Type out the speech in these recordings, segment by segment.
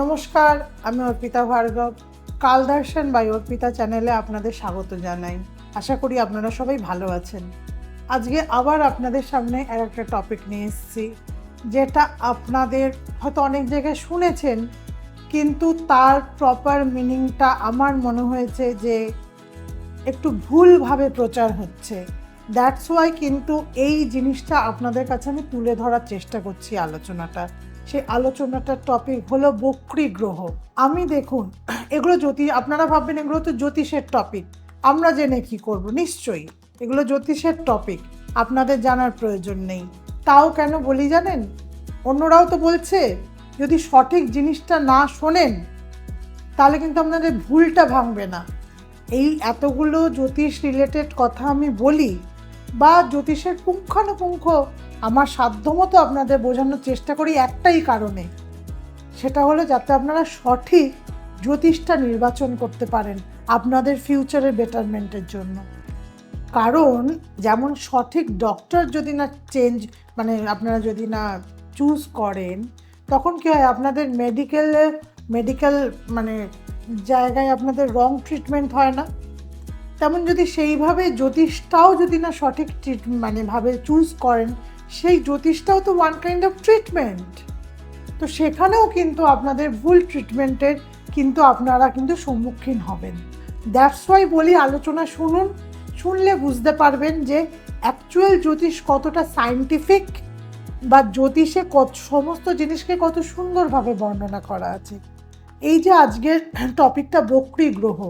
নমস্কার, আমি অর্পিতা ভার্গব। কাল দর্শন বাই অর্পিতা চ্যানেলে আপনাদের স্বাগত জানাই। আশা করি আপনারা সবাই ভালো আছেন। আজকে আবার আপনাদের সামনে আর একটা টপিক নিয়ে এসেছি, যেটা আপনাদের হয়তো অনেক জায়গায় শুনেছেন, কিন্তু তার প্রপার মিনিংটা আমার মনে হয়েছে যে একটু ভুলভাবে প্রচার হচ্ছে। দ্যাটস ওয়াই কিন্তু এই জিনিসটা আপনাদের কাছে আমি তুলে ধরার চেষ্টা করছি আলোচনাটা। সেই আলোচনাটার টপিক হলো বক্রি গ্রহ। আমি দেখুন, এগুলো জ্যোতি, আপনারা ভাববেন এগুলো তো জ্যোতিষের টপিক আমরা জেনে কি করব? নিশ্চয়ই, এগুলো জ্যোতিষের টপিক আপনাদের জানার প্রয়োজন নেই। তাও কেন বলি জানেন? অন্যরাও তো বলছে, যদি সঠিক জিনিসটা না শোনেন, তাহলে কিন্তু আপনাদের ভুলটা ভাঙবে না। এই এতগুলো জ্যোতিষ রিলেটেড কথা আমি বলি বা জ্যোতিষের পুঙ্খানুপুঙ্খ আমার সাধ্যমতো আপনাদের বোঝানোর চেষ্টা করি একটাই কারণে। সেটা হলো যাতে আপনারা সঠিক জ্যোতিষটা নির্বাচন করতে পারেন আপনাদের ফিউচারের বেটারমেন্টের জন্য। কারণ যেমন সঠিক ডক্টর যদি না চেঞ্জ মানে আপনারা যদি না চুজ করেন, তখন কী হয় আপনাদের মেডিকেলে মেডিকেল মানে জায়গায় আপনাদের রং ট্রিটমেন্ট হয় না? তেমন যদি সেইভাবে জ্যোতিষটাও যদি না সঠিক ট্রিট মানে ভাবে চুজ করেন, সেই জ্যোতিষটাও তো ওয়ান কাইন্ড অফ ট্রিটমেন্ট তো সেখানেও কিন্তু আপনাদের ভুল ট্রিটমেন্টের কিন্তু আপনারা কিন্তু সম্মুখীন হবেন। দ্যাটস ওয়াই বলি আলোচনা শুনুন, শুনলে বুঝতে পারবেন যে অ্যাকচুয়াল জ্যোতিষ কতটা সায়েন্টিফিক বা জ্যোতিষে কত সমস্ত জিনিসকে কত সুন্দরভাবে বর্ণনা করা আছে। এই যে আজকের টপিকটা বক্রি গ্রহ।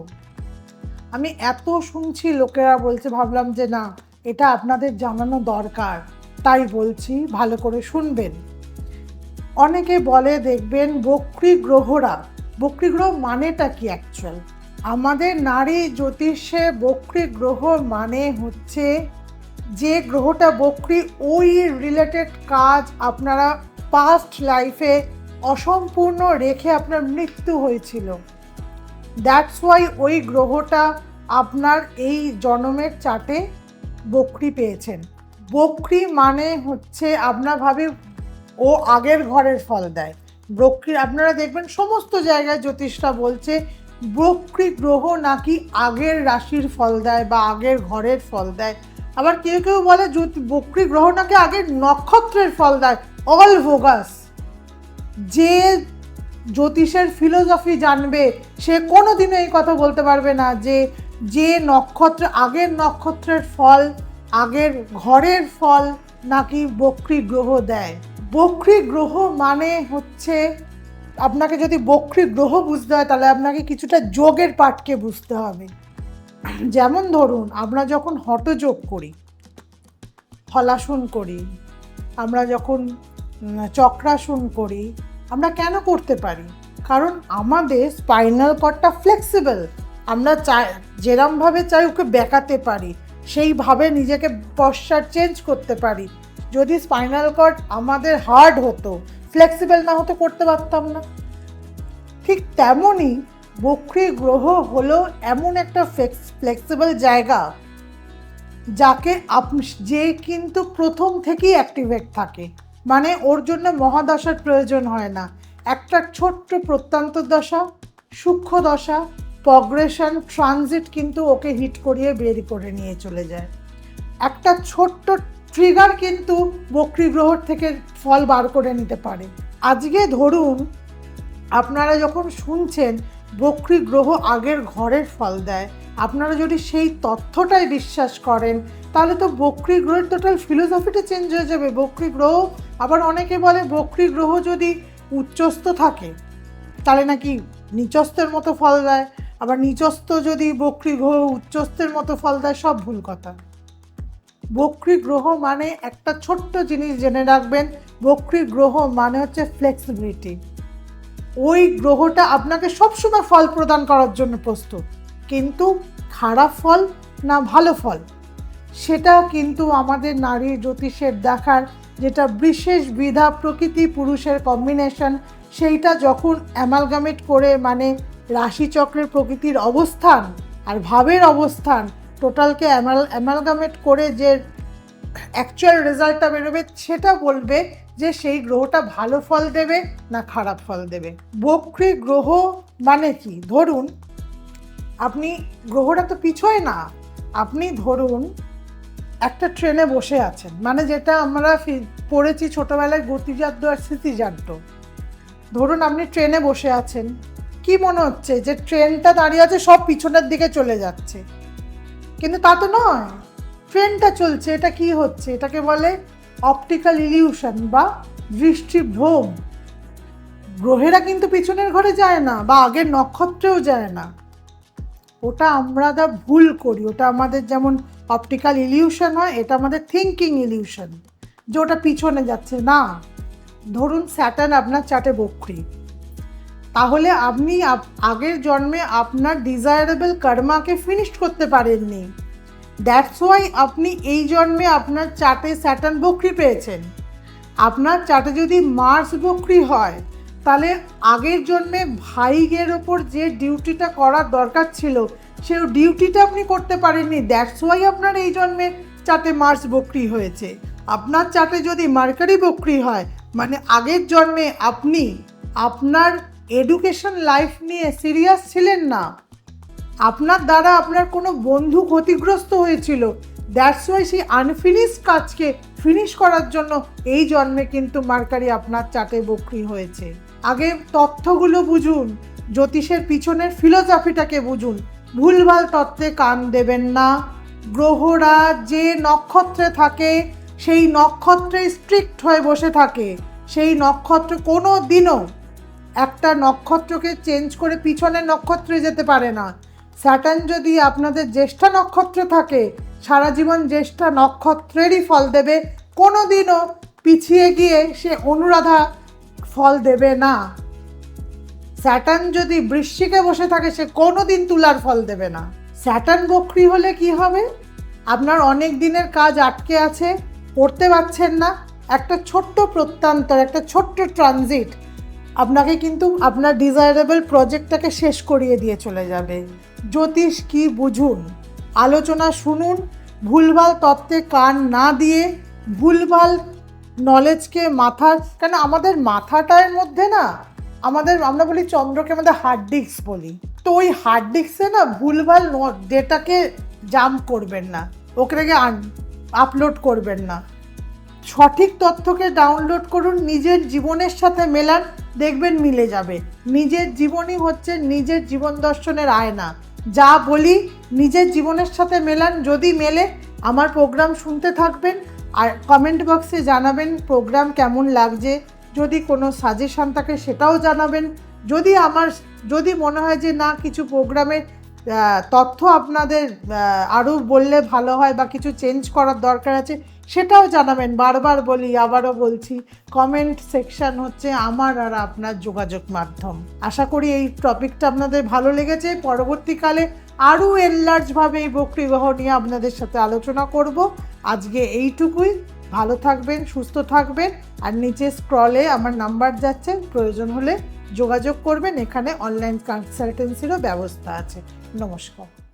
আমি এত শুনছি, লোকেরা বলছে, ভাবলাম যে না, এটা আপনাদের জানানো দরকার। তাই বলছি, ভালো করে শুনবেন। অনেকে বলে, দেখবেন বক্রি গ্রহরা, বক্রি গ্রহ মানেটা কি অ্যাকচুয়াল আমাদের নারী জ্যোতিষে বক্রি গ্রহ মানে হচ্ছে, যে গ্রহটা বক্রি ওই রিলেটেড কাজ আপনারা পাস্ট লাইফে অসম্পূর্ণ রেখে আপনার মৃত্যু হয়েছিল। দ্যাটস ওয়াই ওই গ্রহটা আপনার এই জন্মের চাটে বকরি পেয়েছেন। বকরি মানে হচ্ছে আপনার ভাবে ও আগের ঘরের ফল দেয়। বকরি, আপনারা দেখবেন সমস্ত জায়গায় জ্যোতিষরা বলছে, বকরি গ্রহ নাকি আগের রাশির ফল দেয় বা আগের ঘরের ফল দেয়। আবার কেউ কেউ বলে বকরি গ্রহ নাকি আগের নক্ষত্রের ফল দেয়। অল ভোগাস যে জ্যোতিষের ফিলোসফি জানবে, সে কোনো দিনও এই কথা বলতে পারবে না যে যে নক্ষত্র, আগের নক্ষত্রের ফল, আগের ঘরের ফল নাকি বক্রি গ্রহ দেয়। বক্রি গ্রহ মানে হচ্ছে, আপনাকে যদি বক্রি গ্রহ বুঝতে হয়, তাহলে আপনাকে কিছুটা যোগের পাঠকে বুঝতে হবে। যেমন ধরুন, আমরা যখন হটযোগ করি, হলাসন করি, আমরা যখন চক্রাসন করি আমরা কেন করতে পারি? কারণ আমাদের স্পাইনাল কর্ডটা ফ্লেক্সিবল আমরা চাই, যেরমভাবে চাই ওকে বেঁকাতে পারি, সেইভাবে নিজেকে পশ্চার চেঞ্জ করতে পারি। যদি স্পাইনাল কর্ড আমাদের হার্ড হতো ফ্লেক্সিবল না হতে, করতে পারতাম না। ঠিক তেমনই বক্রি গ্রহ হলো এমন একটা ফ্লেক্স ফ্লেক্সিবল জায়গা, যাকে আপ যে কিন্তু প্রথম থেকেই অ্যাক্টিভেট থাকে। মানে ওর জন্য মহাদশার প্রয়োজন হয় না। একটা ছোট্ট প্রত্যন্ত দশা, সূক্ষ্ম দশা প্রগ্রেশন ট্রানজিট কিন্তু ওকে হিট করিয়ে বের করে নিয়ে চলে যায়। একটা ছোট্ট ট্রিগার কিন্তু বক্রি গ্রহর থেকে ফল বার করে নিতে পারে। আজকে ধরুন, আপনারা যখন শুনছেন বক্রি গ্রহ আগের ঘরের ফল দেয়, আপনারা যদি সেই তথ্যটাই বিশ্বাস করেন, তাহলে তো বক্রি গ্রহের টোটাল ফিলোসফিটা চেঞ্জ হয়ে যাবে। বক্রি গ্রহ আবার অনেকে বলে বক্রি গ্রহ যদি উচ্চস্থ থাকে, তাহলে নাকি নিচস্থের মতো ফল দেয়। আবার নিচস্থ যদি বক্রি গ্রহ উচ্চস্থের মতো ফল দেয়, সব ভুল কথা। বক্রি গ্রহ মানে একটা ছোট্ট জিনিস জেনে রাখবেন, বক্রি গ্রহ মানে হচ্ছে ফ্লেক্সিবিলিটি ওই গ্রহটা আপনাকে সবসময় ফল প্রদান করার জন্য প্রস্তুত। কিন্তু খারাপ ফল না ভালো ফল, সেটা কিন্তু আমাদের নারী জ্যোতিষের দেখার যেটা বিশেষ বিধা প্রকৃতি পুরুষের কম্বিনেশন সেইটা যখন অ্যামালগামেট করে মানে রাশিচক্রের প্রকৃতির অবস্থান আর ভাবের অবস্থান টোটালকে অ্যামাল অ্যামালগামেট করে যে অ্যাকচুয়াল রেজাল্টটা বেরোবে, সেটা বলবে যে সেই গ্রহটা ভালো ফল দেবে না খারাপ ফল দেবে। বক্রী গ্রহ মানে কি? ধরুন, আপনি, গ্রহটা তো পিছোয় না। আপনি ধরুন একটা ট্রেনে বসে আছেন। মানে যেটা আমরা পড়েছি ছোটোবেলায় গতিজাত আর স্মৃতিজাত। ধরুন আপনি ট্রেনে বসে আছেন। কি মনে হচ্ছে যে ট্রেনটা দাঁড়িয়ে আছে সব পিছনের দিকে চলে যাচ্ছে? কিন্তু তা তো নয়। ট্রেনটা চলছে, এটা কি হচ্ছে? এটাকে বলে অপটিক্যাল ইলিউশন বা দৃষ্টিভ্রম। গ্রহেরা কিন্তু পিছনের ঘরে যায় না বা আগের নক্ষত্রেও যায় না। ওটা আমরা যা ভুল করি, ওটা আমাদের যেমন অপটিক্যাল ইলিউশন হয়, এটা আমাদের থিঙ্কিং ইলিউশন যে ওটা পিছনে যাচ্ছে। না, ধরুন স্যাটার্ন আপনার চাটে বকরি। তাহলে আপনি আগের জন্মে আপনার ডিজায়ারেবল কর্মাকে ফিনিশ করতে পারেননি। দ্যাটস ওয়াই আপনি এই জন্মে আপনার চাটে স্যাটার্ন বকরি পেয়েছেন। আপনার চাটে যদি মার্স বকরি হয়, তাহলে আগের জন্মে ভাইগের ওপর যে ডিউটিটা করার দরকার ছিল সেই ডিউটিটা আপনি করতে পারেননি। দ্যাটস ওয়াই আপনার এই জন্মে চাটে মার্স বকরি হয়েছে। আপনার চাটে যদি মার্কারি বকরি হয় মানে আগের জন্মে আপনি আপনার এডুকেশন লাইফ নিয়ে সিরিয়াস ছিলেন না। আপনার দ্বারা আপনার কোনো বন্ধু ক্ষতিগ্রস্ত হয়েছিল। দ্যাটস ওয়াই সেই আনফিনিশ কাজকে ফিনিশ করার জন্য এই জন্মে কিন্তু মার্কারি আপনার চাটে বকরি হয়েছে। আগে তথ্যগুলো বুঝুন, জ্যোতিষের পিছনের ফিলোসফিটাকে বুঝুন। ভুলভাল তত্ত্বে কান দেবেন না। গ্রহরা যে নক্ষত্রে থাকে, সেই নক্ষত্রে স্ট্রিক্ট হয়ে বসে থাকে। সেই নক্ষত্র কোনো দিনও একটা নক্ষত্রকে চেঞ্জ করে পিছনের নক্ষত্রে যেতে পারে না। স্যাটার্ন যদি আপনাদের জ্যেষ্ঠা নক্ষত্রে থাকে, সারা জীবন জ্যেষ্ঠা নক্ষত্রেরই ফল দেবে। কোনো দিনও পিছিয়ে গিয়ে সে অনুরাধা ফল দেবে না। স্যাটার্ন যদি বৃশ্চিকে বসে থাকে, সে কোনো দিন তুলার ফল দেবে না। স্যাটার্ন বক্রি হলে কি হবে? আপনার অনেক দিনের কাজ আটকে আছে, করতে পারছেন না। একটা ছোট্ট প্রত্যান্তর, একটা ছোট্ট ট্রানজিট আপনাকে কিন্তু আপনার ডিজায়ারেবল প্রজেক্টটাকে শেষ করিয়ে দিয়ে চলে যাবে। জ্যোতিষ কি বুঝুন? আলোচনা শুনুন, ভুলভাল তত্ত্বে কান না দিয়ে, ভুলভাল নলেজকে মাথা কেন আমাদের মাথাটার মধ্যে না আমাদের, আমরা বলি চন্দ্রকে আমাদের হার্ড ডিস্ক বলি। তো ওই হার্ড ডিস্কে না ভুলভাল ডেটাকে জাম্প করবেন না। ওকে আপলোড করবেন না। সঠিক তথ্যকে ডাউনলোড করুন, নিজের জীবনের সাথে মেলান, দেখবেন মিলে যাবে। নিজের জীবনই হচ্ছে নিজের জীবন দর্শনের আয়না। যা বলি, নিজের জীবনের সাথে মেলান, যদি মেলে, আমার প্রোগ্রাম শুনতে থাকবেন। আর কমেন্ট বক্সে জানাবেন প্রোগ্রাম কেমন লাগছে। যদি কোনো সাজেশন থাকে সেটাও জানাবেন। যদি আমার, যদি মনে হয় যে না, কিছু প্রোগ্রামের তথ্য আপনাদের আরও বললে ভালো হয় বা কিছু চেঞ্জ করার দরকার আছে, সেটাও জানাবেন। বারবার বলি, আবারও বলছি কমেন্ট সেকশন হচ্ছে আমার আর আপনার যোগাযোগ মাধ্যম। আশা করি এই টপিকটা আপনাদের ভালো লেগেছে। পরবর্তীকালে আরও এনলার্জভাবে এই বক্রিগ্রহ নিয়ে আপনাদের সাথে আলোচনা করব। আজকে এইটুকুই। ভালো থাকবেন, সুস্থ থাকবেন, আর নিচে স্ক্রলে আমার নাম্বার যাচ্ছে, প্রয়োজন হলে যোগাযোগ করবেন, এখানে অনলাইন কনসালটেন্সিরও ব্যবস্থা আছে। নমস্কার।